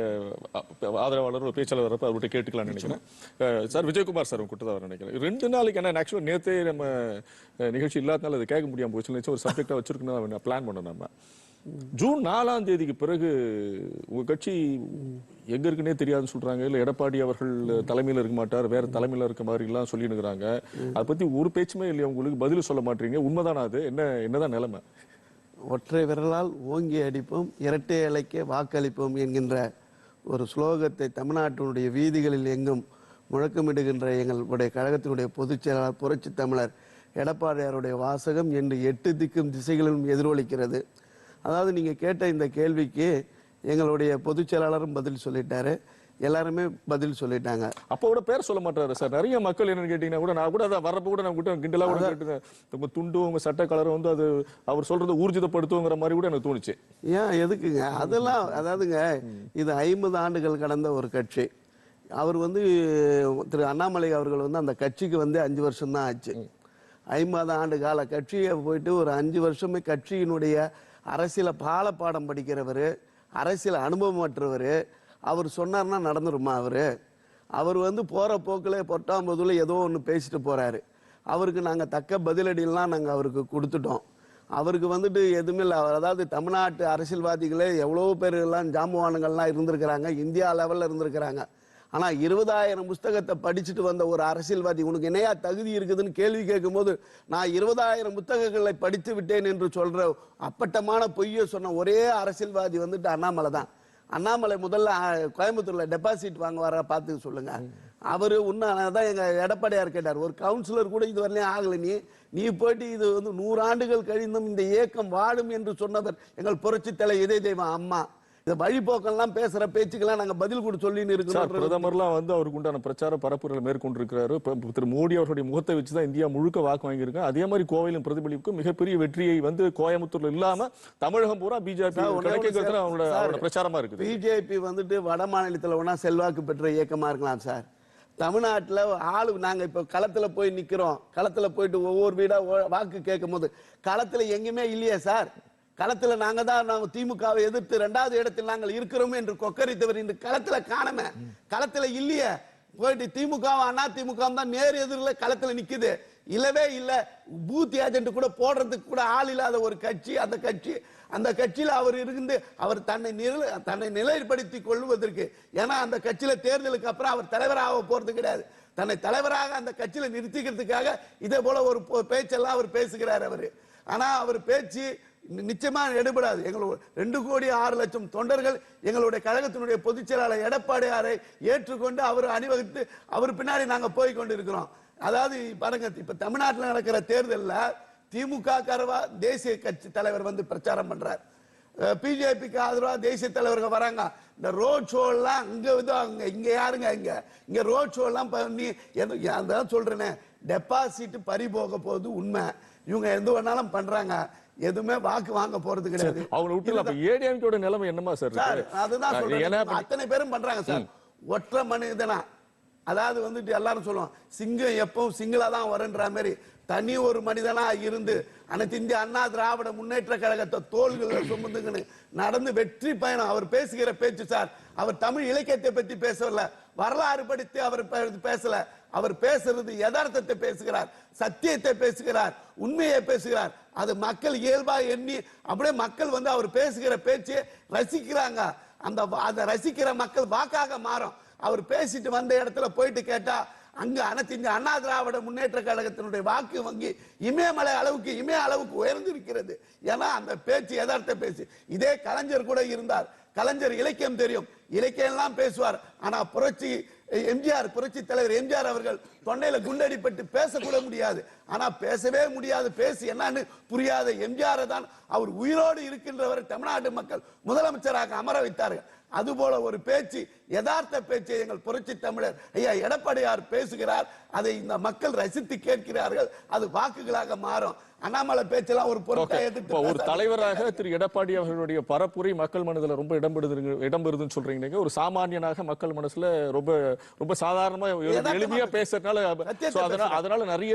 ஆதரவாளர் ஒரு பேச்சாளர் அவர்கிட்ட கேட்டுக்கலாம்னு நினைக்கிறேன். சார் விஜயகுமார் சார் உங்க கிட்ட தான் நினைக்கிறேன். ரெண்டு நாளைக்கு என்ன ஆக்சுவலாக நேத்தே நம்ம நிகழ்ச்சி இல்லாதனால அதை கேட்க முடியாம போச்சு. ஒரு சப்ஜெக்டா வச்சிருக்கணும் பிளான் பண்ணோம் நம்ம. ஜூன் நாலாம் தேதிக்கு பிறகு உங்க கட்சி எங்க இருக்குன்னே தெரியாதுன்னு சொல்றாங்க. இல்ல எடப்பாடி அவர்கள் தலைமையில இருக்க மாட்டார் வேற தலைமையில இருக்க மாதிரி எல்லாம் சொல்லினுக்கிறாங்க. அதை பத்தி ஒரு பேச்சுமே இல்லையா உங்களுக்கு? பதில் சொல்ல மாட்டீங்க. உண்மைதானா அது? என்ன என்னதான் நிலைமை? ஒற்றை விரலால் ஓங்கி அடிப்போம் இரட்டை இலைக்க வாக்களிப்போம் என்கின்ற ஒரு ஸ்லோகத்தை தமிழ்நாட்டினுடைய வீதிகளில் எங்கும் முழக்கமிடுகின்ற எங்களுடைய கழகத்தினுடைய பொதுச் செயலாளர் புரட்சி தமிழர் எடப்பாடியாருடைய வாசகம் என்று எட்டு திக்கும் திசைகளிலும் எதிரொலிக்கிறது. அதாவது நீங்க கேட்ட இந்த கேள்விக்கு எங்களுடைய பொதுச் செயலாளரும் பதில் சொல்லிட்டாரு. எல்லாருமே பதில் சொல்லிட்டாங்க. அப்ப கூட பேர் சொல்ல மாட்டாரு சார். நிறைய மக்கள் என்னன்னு கேட்டீங்கன்னா கூட நான் கூட அதை வரப்ப கூட நான் கூட கிண்டலா கூட கேட்டுட்டேன். உங்க துண்டும் உங்க சட்டை கலரும் வந்து அது அவர் சொல்றதை ஊர்ஜிதப்படுத்துங்கிற மாதிரி கூட எனக்கு தோணுச்சு. ஏன் எதுக்குங்க? அதெல்லாம் அதாவதுங்க இது ஐம்பது ஆண்டுகள் கடந்த ஒரு கட்சி. அவர் வந்து திரு அண்ணாமலை அவர்கள் வந்து அந்த கட்சிக்கு வந்து அஞ்சு வருஷம் தான் ஆச்சு. ஐம்பது ஆண்டு கால கட்சியை போயிட்டு ஒரு அஞ்சு வருஷமே கட்சியினுடைய அரசியல பாலப்பாடம் படிக்கிறவர் அரசியல் அனுபவமற்றவர் அவர் சொன்னார்னா நடந்துருமா அவர்? அவர் வந்து போகிற போக்கில் பொட்டாம்பதுல ஏதோ ஒன்று பேசிட்டு போகிறாரு அவருக்கு நாங்கள் தக்க பதிலடிலாம் நாங்கள் அவருக்கு கொடுத்துட்டோம். அவருக்கு வந்துட்டு எதுவுமே இல்லை. அவர் அதாவது தமிழ்நாட்டு அரசியல்வாதிகளே எவ்வளோ பேர் எல்லாம் ஜாம்பவானுங்கள்லாம் இருந்திருக்கிறாங்க இந்தியா லெவலில் இருந்திருக்கிறாங்க. ஆனால் இருபதாயிரம் புஸ்தகத்தை படிச்சுட்டு வந்த ஒரு அரசியல்வாதி உனக்கு என்னையா தகுதி இருக்குதுன்னு கேள்வி கேட்கும்போது நான் இருபதாயிரம் புத்தகங்களை படித்து விட்டேன் என்று சொல்கிற அப்பட்டமான பொய்யை சொன்ன ஒரே அரசியல்வாதி வந்துட்டு அண்ணாமலை தான். அண்ணாமலை முதல்ல கோயம்புத்தூரில் டெபாசிட் வாங்க வர பார்த்து சொல்லுங்க. அவரு தான் எங்கள் எடப்பாடியார் கேட்டார். ஒரு கவுன்சிலர் கூட இது வரலையும் ஆகலை நீ. நீ போயிட்டு இது வந்து நூறாண்டுகள் கழிந்தும் இந்த இயக்கம் வாழும் என்று சொன்னவர் எங்கள் புரட்சி தலை இதய தெய்வம் அம்மா. இந்த வழிபோக்கெல்லாம் பேசுற பேச்சுக்கெல்லாம் நாங்க பதில் கொடுத்து சொல்லின்னு இருக்கிறோம் பிரதமர்லாம் வந்து அவருக்கு உண்டான பிரச்சார பரப்புரைகளை மேற்கொண்டிருக்கிறாரு. திரு மோடி அவருடைய முகத்தை வச்சு தான் இந்தியா முழுக்க வாக்கு வாங்கியிருக்காங்க. அதே மாதிரி கோவையிலும் பிரதிபலிப்புக்கு மிகப்பெரிய வெற்றியை வந்து கோயம்புத்தூர்ல இல்லாம தமிழகம் பூரா பிஜேபி. அவங்களோட சார், அவங்களோட பிரச்சாரமா இருக்குது. பிஜேபி வந்துட்டு வட மாநிலத்தில் வேணா செல்வாக்கு பெற்ற இயக்கமா இருக்கலாம் சார். தமிழ்நாட்டில் ஆளு நாங்க இப்போ களத்துல போய் நிக்கிறோம். களத்துல போயிட்டு ஒவ்வொரு வீடா ஓ- வாக்கு கேட்கும் போது களத்துல எங்கேயுமே இல்லையே சார். களத்துல நாங்க தான் நாங்க திமுகவை எதிர்த்து ரெண்டாவது இடத்தில் நாங்கள் இருக்கிறோம் என்று கொக்கரித்தவர் இந்த களத்துல காணம. களத்துல இல்லையே. போயிட்டு திமுக அண்ணா திமுக தான் நேர் எதிரில் களத்துல நிக்குது. இல்லவே இல்ல. பூத் ஏஜென்ட் கூட போடுறதுக்கு கூட ஆள் இல்லாத ஒரு கட்சி அந்த கட்சி அந்த கட்சியில் அவர் இருந்து அவர் தன்னை நில தன்னை நிலைப்படுத்தி கொள்வதற்கு. ஏன்னா அந்த கட்சியில் தேர்தலுக்கு அப்புறம் அவர் தலைவராக போகிறது கிடையாது. தன்னை தலைவராக அந்த கட்சியில் நிறுத்திக்கிறதுக்காக இதே போல ஒரு பேச்செல்லாம் அவர் பேசுகிறார் அவர். ஆனால் அவர் பேச்சு நிச்சயமா எடுபடாது. எங்களோட ரெண்டு கோடி ஆறு லட்சம் தொண்டர்கள் எங்களுடைய கழகத்தினுடைய பொதுச் செயலாளர் எடப்பாடியாரை ஏற்றுக்கொண்டு அவர் அணிவகுத்து அவர் பின்னாடி நாங்கள் போய் கொண்டு இருக்கிறோம் அதாவது பாருங்க இப்ப தமிழ்நாட்டில் நடக்கிற தேர்தலில் திமுக கரவா தேசிய கட்சி தலைவர் வந்து பிரச்சாரம் பண்றார். பிஜேபிக்கு ஆதரவாக தேசிய தலைவர்கள் வராங்க. இந்த ரோட் ஷோலாம் இங்கே இது வந்து இங்கே யாருங்க இங்கே? இங்கே ரோட் ஷோலாம் பண்ணி எது- அதான் சொல்கிறேனே டெபாசிட் பறி போக போகுது உண்மை. இவங்க எது வேணாலும் பண்ணுறாங்க எதுவுமே வாக்கு வாங்க போறது கிடையாது. அவங்களை விட்டு அப்ப ஏடிஎம்கேட நிலைமை என்னமா சார் சார்? அதுதான் சொல்றேன். அத்தனை பேரும் பண்றாங்க சார். ஒற்றை மனிதனா. அதாவது வந்துட்டு எல்லாரும் சொல்லுவோம் சிங்கம் எப்பவும் சிங்களா தான் வருன்ற மாதிரி தனி ஒரு மனிதனா இருந்து அனைத்து இந்திய அண்ணா திராவிட முன்னேற்ற கழகத்தை தோள்களில் சுமந்துங்கன்னு நடந்து வெற்றி பயணம். அவர் பேசுகிற பேச்சு சார் அவர் தமிழ் இலக்கியத்தை பத்தி பேசல வரலாறு படித்து அவர் பேசல. அவர் பேசுறது யதார்த்தத்தை பேசுகிறார் சத்தியத்தை பேசுகிறார் உண்மையை பேசுகிறார். அது மக்கள் இயல்பா எண்ணி அப்படியே மக்கள் வந்து அவர் பேசுகிற பேச்சு ரசிக்கிறாங்க. அந்த வா- அதை ரசிக்கிற மக்கள் வாக்காக மாறும். அவர் பேசிட்டு வந்த இடத்துல போயிட்டு கேட்டா அங்க அனைத்து இந்த அண்ணா திராவிட முன்னேற்ற கழகத்தினுடைய வாக்கு வங்கி இமயமலை அளவுக்கு இமய அளவுக்கு உயர்ந்திருக்கிறது. ஏன்னா அந்த பேச்சு யதார்த்த பேச்சு. இதே கலைஞர் கூட இருந்தார். கலைஞர் இலக்கியம் தெரியும். இலக்கியம் எல்லாம் பேசுவார். ஆனா புரட்சி எம்ஜிஆர் புரட்சி தலைவர் எம்ஜிஆர் அவர்கள் தொண்டையில குண்டடிப்பட்டு பேசக்கூட முடியாது. ஆனா பேசவே முடியாது. பேசி என்னன்னு புரியாத எம்ஜிஆர் தான் அவர் உயிரோடு இருக்கின்றவர் தமிழ்நாட்டு மக்கள் முதலமைச்சராக அமர வைத்தார்கள். அதுபோல ஒரு பேச்சு யதார்த்த பேச்சை எங்கள் புரட்சி தமிழர் ஐயா எடப்பாடியார் பேசுகிறார். அதை இந்த மக்கள் ரசித்து கேட்கிறார்கள். அது வாக்குகளாக மாறும். அண்ணாமலை பேச்செல்லாம் ஒரு இப்ப ஒரு. தலைவராக திரு எடப்பாடி அவர்களுடைய பரப்புரை மக்கள் மனதுல ரொம்ப இடம்பெறுது இடம்பெறுதுன்னு சொல்றீங்க நீங்க ஒரு சாமானியனாக மக்கள் மனசுல ரொம்ப ரொம்ப சாதாரணமா எளிமையா பேசு. பேசுறதுனால அதனால நிறைய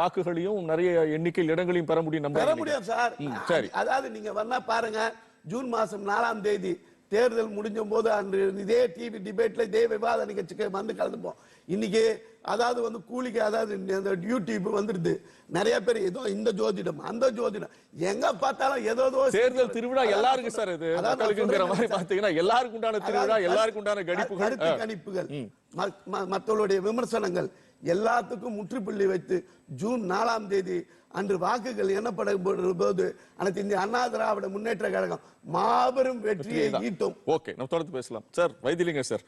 வாக்குகளையும் நிறைய எண்ணிக்கையில் இடங்களையும் பெற முடியும் பெற நம்ம முடியும் சார் சரி. அதாவது நீங்க வேணா பாருங்க ஜூன் மாசம் நாலாம் தேதி தேர்தல் முடிஞ்ச போது அன்று இதே டிவி டிபேட்ல இதே விவாத நிகழ்ச்சிக்கு வந்து கலந்துப்போம். இன்னைக்கு அதாவது வந்து கூலிக்கு அதாவது இந்த யூடியூப் வந்துருது நிறைய பேர் ஏதோ இந்த ஜோதிடம் அந்த ஜோதிடம். எங்க பார்த்தாலும் ஏதோ ஏதோ தேர்தல் திருவிழா எல்லாருக்கும் சார் இது. மக்களுக்குங்கிற. பாத்தீங்கன்னா எல்லாருக்கும் உண்டான திருவிழா எல்லாருக்கும் உண்டான கணிப்புகள். கணிப்புகள். ம- ம- மற்றவர்களுடைய விமர்சனங்கள் எல்லாத்துக்கும் முற்றுப்புள்ளி வைத்து ஜூன் நாலாம் தேதி அன்று வாக்குகள் எண்ணப்படும் போது அனைத்து இந்திய அண்ணா திராவிட முன்னேற்ற கழகம் மாபெரும் வெற்றியை ஈட்டும். ஓகே நம்ம தொடர்ந்து பேசலாம். சார் வைத்திலிங்க சார்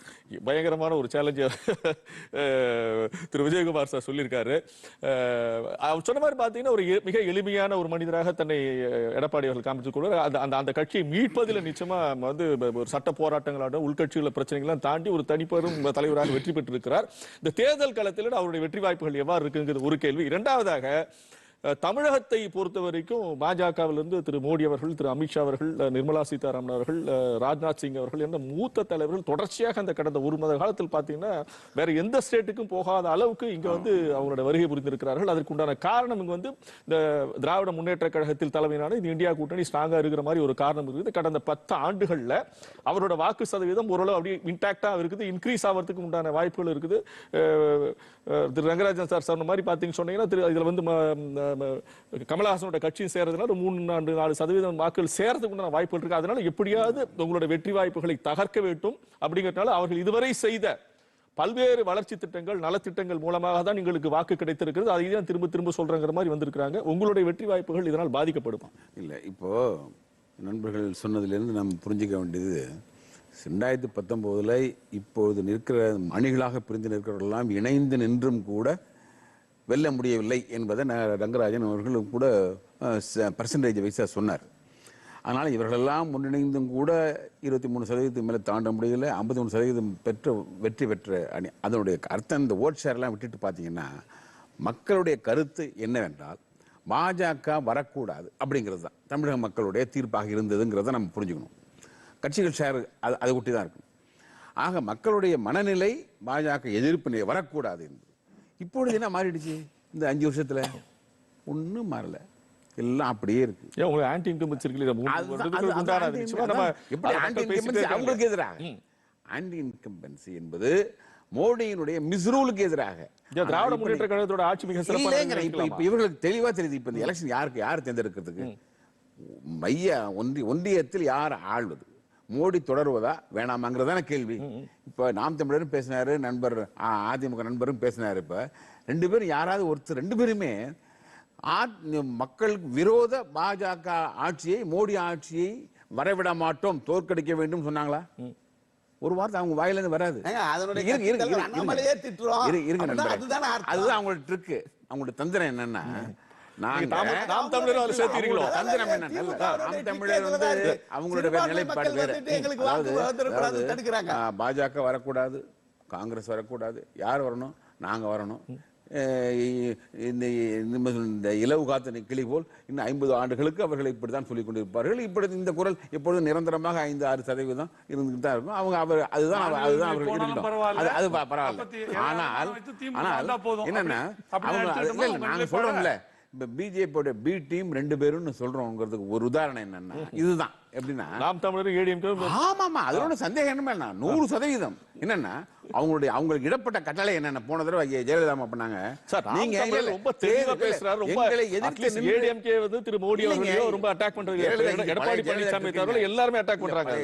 பயங்கரமான ஒரு சேலஞ்ச திரு விஜயகுமார் சார் சொல்லியிருக்காரு. அவர் சொன்ன மாதிரி பார்த்தீங்கன்னா ஒரு மிக எளிமையான ஒரு மனிதராக தன்னை எடப்பாடி அவர்கள் காமிச்சு கூட அந்த அந்த அந்த கட்சியை மீட்பதில் நிச்சயமா வந்து ஒரு சட்ட போராட்டங்களாக உள்கட்சியுள்ள பிரச்சனைகள்லாம் தாண்டி ஒரு தனிப்பெரும் தலைவராக வெற்றி பெற்றிருக்கிறார். இந்த தேர்தல் களத்தில் அவருடைய வெற்றி வாய்ப்புகள் எவ்வாறு இருக்குங்கிறது ஒரு கேள்வி. இரண்டாவதாக தமிழகத்தை பொறுத்த வரைக்கும் பாஜகவிலிருந்து திரு மோடி அவர்கள் திரு அமித்ஷா அவர்கள் நிர்மலா சீதாராமன் அவர்கள் ராஜ்நாத் சிங் அவர்கள் என்ற மூத்த தலைவர்கள் தொடர்ச்சியாக அந்த கடந்த ஒரு மாத காலத்தில் பார்த்தீங்கன்னா வேற எந்த ஸ்டேட்டுக்கும் போகாத அளவுக்கு இங்க வந்து அவங்களோட வருகை புரிந்திருக்கிறார்கள். அதற்கு உண்டான காரணம் இங்க வந்து இந்த திராவிட முன்னேற்ற கழகத்தில் தலைமையிலான இந்த இந்தியா கூட்டணி ஸ்ட்ராங்கா இருக்கிற மாதிரி ஒரு காரணம் இருக்குது. கடந்த பத்து ஆண்டுகள்ல அவரோட வாக்கு சதவீதம் ஓரளவு அப்படியே இன்டாக்டா இருக்குது. இன்க்ரீஸ் ஆகிறதுக்கு உண்டான வாய்ப்புகள் இருக்குது. திரு ரங்கராஜன் சார் சொன்ன மாதிரி பார்த்தீங்க சொன்னீங்கன்னா திரு இதில் வந்து கமலஹாசனோட கட்சியும் சேர்றதுனால ஒரு மூணு நான்கு நாலு சதவீதம் வாக்குகள் சேர்றதுக்கு உண்டான வாய்ப்புகள் இருக்கு. அதனால எப்படியாவது உங்களோட வெற்றி வாய்ப்புகளை தகர்க்க வேண்டும். அப்படிங்கிறதுனால அவர்கள் இதுவரை செய்த பல்வேறு வளர்ச்சி திட்டங்கள் நலத்திட்டங்கள் மூலமாக தான் எங்களுக்கு வாக்கு கிடைத்திருக்கிறது. அதை தான் திரும்ப திரும்ப சொல்றங்கிற மாதிரி வந்திருக்கிறாங்க. உங்களுடைய வெற்றி வாய்ப்புகள் இதனால் பாதிக்கப்படுமா? இல்லை இப்போ நண்பர்கள் சொன்னதுலேருந்து நம்ம புரிஞ்சுக்க வேண்டியது ரெண்டாயிரத்தி பத்தொம்போதில் இப்பொழுது நிற்கிற அணிகளாக பிரிந்து நிற்கிறவர்களெல்லாம் இணைந்து நின்றும் கூட வெல்ல முடியவில்லை என்பதை ந- ரங்கராஜன் அவர்களும் கூட பர்சன்டேஜ் வைஸாக சொன்னார். ஆனால் இவர்களெல்லாம் ஒன்றிணைந்தும் கூட இருபத்தி மூணு சதவீதத்துக்கு மேலே தாண்ட முடியல ஐம்பத்தி மூணு சதவீதம் பெற்ற வெற்றி பெற்ற அணி. அதனுடைய அர்த்தம் இந்த ஓட் ஷேர்லாம் விட்டுட்டு பார்த்தீங்கன்னா மக்களுடைய கருத்து என்னவென்றால் பாஜக வரக்கூடாது அப்படிங்கிறது தான். தமிழக மக்களுடைய தீர்ப்பாக இருந்ததுங்கிறத நம்ம புரிஞ்சுக்கணும். கட்சிகள் ஷேர் அது அதை ஒட்டி தான் இருக்கும். ஆக மக்களுடைய மனநிலை பாஜக எதிர்ப்பு நிலை வரக்கூடாது என்பது. இப்பொழுது என்ன மாறிடுச்சு? இந்த அஞ்சு வருஷத்துல? ஒன்றும் மாறல. எல்லாம் அப்படியே இருக்கு. ஏன் உங்களுக்கு ஆன்டி இன்கம் வச்சிருக்கீங்க மூணு அதுதான், வருடத்துக்கு அது- அது உண்டான anti- நிச்சயமா நம்ம எப்படி அதை anti மக்கள் பேசிட்டே incumbency இருக்காங்க. அவங்களுக்கு எதிராக? ஆன்டி இன்கம்பன்சி என்பது மோடியினுடைய மிஸ்ரூலுக்கு எதிராக. திராவிட முன்னேற்ற கழகத்தோட ஆட்சி மிக சிறப்பாக இப்ப இவர்களுக்கு தெளிவா தெரியுது. இப்ப இந்த எலெக்ஷன் யாருக்கு யார் தேர்ந்தெடுக்கிறதுக்கு? மைய ஒன்றி ஒன்றியத்தில் யார் ஆள்வது? மோடி தொடருவதா வேணாமாங்கிறதான கேள்வி. இப்ப நாம் தமிழரும் பேசினாரு நண்பர் அதிமுக நண்பரும் பேசினாரு இப்ப. ரெண்டு பேரும் யாராவது ஒருத்தர் ரெண்டு பேருமே மக்கள் விரோத பாஜக ஆட்சியை மோடி ஆட்சியை வரவிட மாட்டோம் தோற்கடிக்க வேண்டும் சொன்னாங்களா? ஒரு வார்த்தை அவங்க வாயில இருந்து வராது இருங்க, நண்பரே. அதுதானே அர்த்தம். அதுதான் அவங்களோட ட்ரிக் அவங்களோட தந்திரம் என்னன்னா நாம் நாம் தமிழரும் அதில் சேர்த்தீங்களோ அவங்களோட தந்திரம் என்ன? நல்ல நாம் தமிழர் வந்து அவங்களோட வேற நிலைப்பாடு வேற. பாஜக வரக்கூடாது காங்கிரஸ் வரக்கூடாது. யார் வரணும்? நாங்க வரணும். இந்த இலவு காத்த கிளி போல் இன்னும் ஐம்பது ஆண்டுகளுக்கு அவர்கள் இப்படித்தான் சொல்லிக் கொண்டிருப்பார்கள். இப்படி இந்த குரல் எப்பொழுதும் நிரந்தரமாக ஐந்து ஆறு சதவீதம் இருந்துட்டு தான் இருக்கும். அவங்க அவர் அதுதான் அதுதான் அவர்கள். அது பரவாயில்ல. ஆனால் ஆனால். என்னன்னா? அவங்க நாங்க சொல்றோம்ல. இப்ப பிஜேபியோட பி டீம் ரெண்டு பேரும்னு சொல்றோங்கிறதுக்கு ஒரு உதாரணம் என்னன்னா இதுதான் எப்படின்னா நாம் தமிழரும் ஏடிஎம்கே ஆமாமா அதுல ஒண்ணும் சந்தேகம் என்ன. நூறு சதவீதம் என்னன்னா அவங்களுடைய அவங்களுக்கு இடப்பட்ட கட்டளை என்னென்ன போன தடவை ஜெயலலிதா அம்மா பண்ணாங்க சார் நீங்க தமிழர் ரொம்ப தெளிவா பேசுறாரு ரொம்ப எதிர்த்து ஏடிஎம்கே வந்து திரு மோடி. அவர்களையோ ரொம்ப அட்டாக் பண்றது ஜெயலலிதா எடப்பாடி பழனிசாமி தவிர எல்லாருமே அட்டாக் பண்றாங்க.